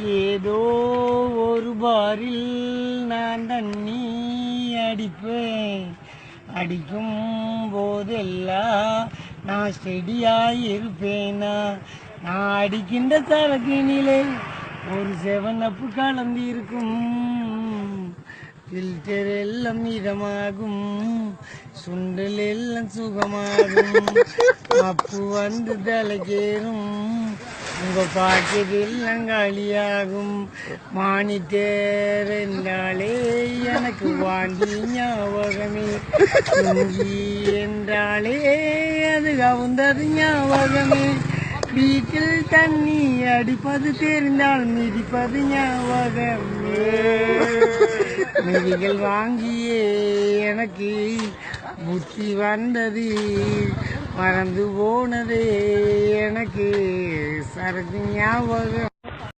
ஏதோ ஒரு பாரில் நான் தண்ணி அடிப்பேன். அடிக்கும் போதெல்லாம் நான் செடியாயிருப்பேனா? நான் அடிக்கின்ற சரக்கினிலே ஒரு செவனப்பு கலந்து இருக்கும் ஃபில்டர் எல்லாம் இதமாகும். சுண்டல் எல்லாம் சுகமாகும். அப்பு வந்து தலைக்கேறும். உங்க பாட்டு எல்லாம் மாணி மானிட்டர் என்றாலே எனக்கு வாண்டி ஞாபகமே. துங்கி என்றாலே அது கவுந்தது ஞாபகமே. வீட்டில் தண்ணி அடிப்பது தெரிந்தால் மிதிப்பது ஞாபகமே. மிதிகள் வாங்கியே எனக்கு புத்தி வந்தது. மறந்து போனதே எனக்கு சரக்கு ஞாபகம்